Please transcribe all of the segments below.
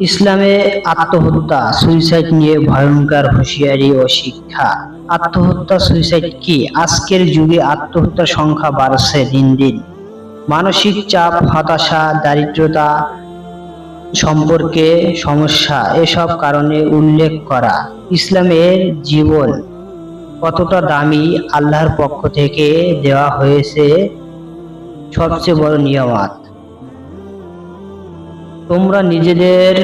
ইসলামে আত্মহত্যা, সুইসাইড নিয়ে ভয়ঙ্কর হুঁশিয়ারি ও শিক্ষা। আত্মহত্যা, সুইসাইড কি? আজকের যুগে আত্মহত্যার সংখ্যা বাড়ছে দিন দিন। মানসিক চাপ, হতাশা, দারিদ্রতা সম্পর্কে সমস্যা, এসব কারণে উল্লেখ করা। ইসলামের জীবন কতটা দামি আল্লাহর পক্ষ থেকে দেওয়া হয়েছে সবচেয়ে বড় নিয়ামত? তোমরা নিজেদের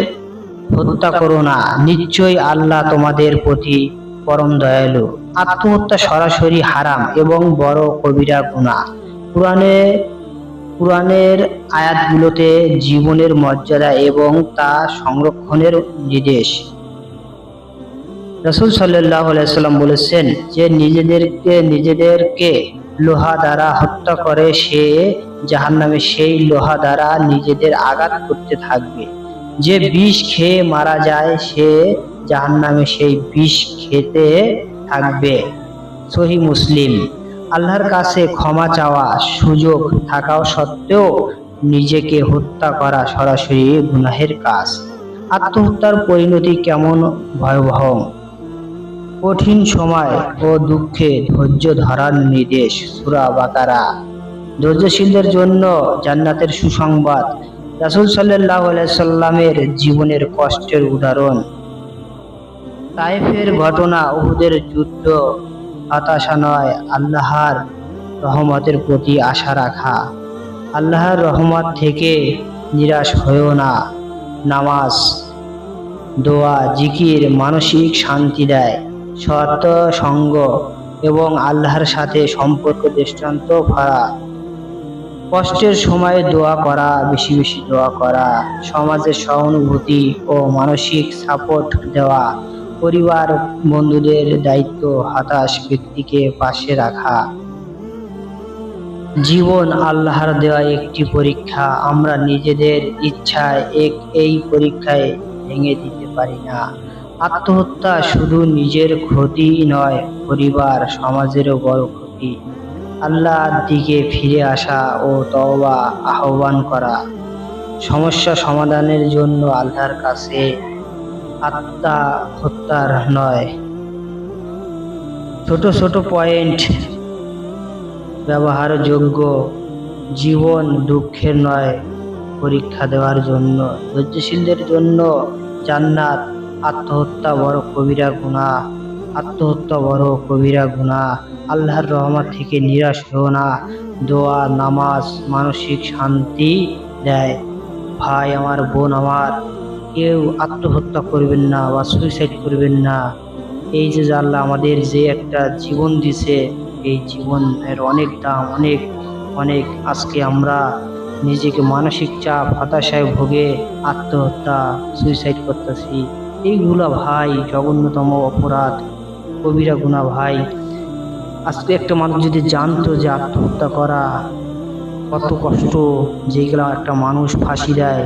হত্যা করো না। নিশ্চয়ই আল্লাহ তোমাদের প্রতি পরম দয়ালু। আত্মহত্যা সরাসরি হারাম এবং বড় কবিরা গুণা পুরাণে পুরাণের আয়াতগুলোতে জীবনের মর্যাদা এবং তা সংরক্ষণের নির্দেশ। রসুল সাল্লাহ সাল্লাম বলেছেন যে নিজেদেরকে নিজেদেরকে লোহা দ্বারা হত্যা করে, সে জাহান্নামে সেই লোহা দ্বারা নিজেদের আঘাত করতে থাকবে। যে বিষ খেয়ে মারা যায়, সে জাহান্নামে সেই বিষ খেতে থাকবে। সহি মুসলিম। আল্লাহর কাছে ক্ষমা চাওয়া, সুযোগ থাকাও সত্ত্বেও নিজেকে হত্যা করা সরাসরি গুনাহের কাজ। আত্মহত্যার পরিণতি কেমন ভয়াবহ? কঠিন সময় ও দুঃখে ধৈর্য ধরার নির্দেশ, সুরা বাকারা। ধৈর্যশীলদের জন্য জান্নাতের সুসংবাদ, রাসুল সাল্লাহ সাল্লামের জীবনের কষ্টের উদাহরণ। তাইফের ঘটনা উহুদের যুদ্ধ, হতাশা নয়, আল্লাহর রহমতের প্রতি আশা রাখা। আল্লাহর রহমত থেকে নিরাশ হয়েও না। নামাজ, দোয়া, জিকির মানসিক শান্তি দেয়। সৎ সঙ্গ এবং আল্লাহর সাথে সম্পর্ক দৃষ্টান্ত করা কষ্টের সময় দোয়া করা, বেশি বেশি দোয়া করা, সমাজের সহানুভূতি ও মানসিক সাপোর্ট দেওয়া, পরিবার, বন্ধুদের দায়িত্ব হতাশ ব্যক্তিকে পাশে রাখা। জীবন আল্লাহর দেওয়া একটি পরীক্ষা, আমরা নিজেদের ইচ্ছায় এক, এই পরীক্ষায় ভেঙে দিতে পারি না। আত্মহত্যা শুধু নিজের ক্ষতি নয়, পরিবার সমাজেরও বড় ক্ষতি। আল্লাহর দিকে ফিরে আসা ও তওবা আহ্বান করা। সমস্যা সমাধানের জন্য আল্লাহর কাছে আত্মা হত্যার নয়। ছোট ছোট পয়েন্ট ব্যবহারযোগ্য জীবন দুঃখের নয়, পরীক্ষা দেওয়ার জন্য। ধৈর্যশীলদের জন্য জান্নাত আত্মহত্যা বড় কবিরা গুণা আত্মহত্যা বড় কবিরা গুণা আল্লাহর রহমত থেকে নিরাশ হও না। দোয়া, নামাজ, মানসিক শান্তি দেয়। ভাই, আমার বোন আমার, কেউ আত্মহত্যা করবেন না বা সুইসাইড করবেন না। এই যে আল্লাহ আমাদের যে একটা জীবন দিছে, এই জীবনের অনেক দাম, অনেক অনেক। আজকে আমরা নিজেকে মানসিক চাপ, হতাশায় ভোগে আত্মহত্যা সুইসাইড করতেছি। এইগুলা ভাই, জঘন্যতম অপরাধ। কবিরা গুণা ভাই, আজকে একটা মানুষ যদি জানতো যে আত্মহত্যা করা কত কষ্ট যেগুলো একটা মানুষ ফাঁসি দেয়,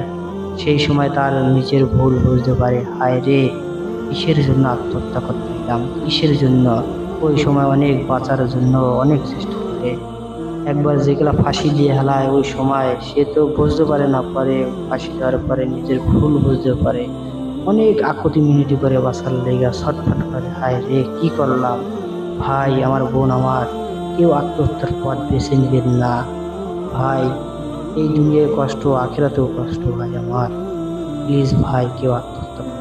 সেই সময় তার নিজের ভুল বুঝতে পারে। হায় রে, কিসের জন্য আত্মহত্যা করতে গেলাম? কিসের জন্য? ওই সময় অনেক বাঁচার জন্য, অনেক চেষ্টা করে। একবার যেগুলা ফাঁসি দিয়ে হেলায়, ওই সময় সে তো বুঝতে পারে না, পরে ফাঁসি দেওয়ার পরে নিজের ভুল বুঝতে পারে। অনেক আকুতি মিনতি করে বাসার লেগা ছটফট করে, হায় রে, কি করলাম? ভাই, আমার বোন আমার, কেউ আত্মহত্যার পথ বেছে নেবেন না। ভাই, এই দুনিয়ায় কষ্ট, আখেরাতেও কষ্ট, ভাই আমার। প্লিজ ভাই, কেউ আত্মহত্যা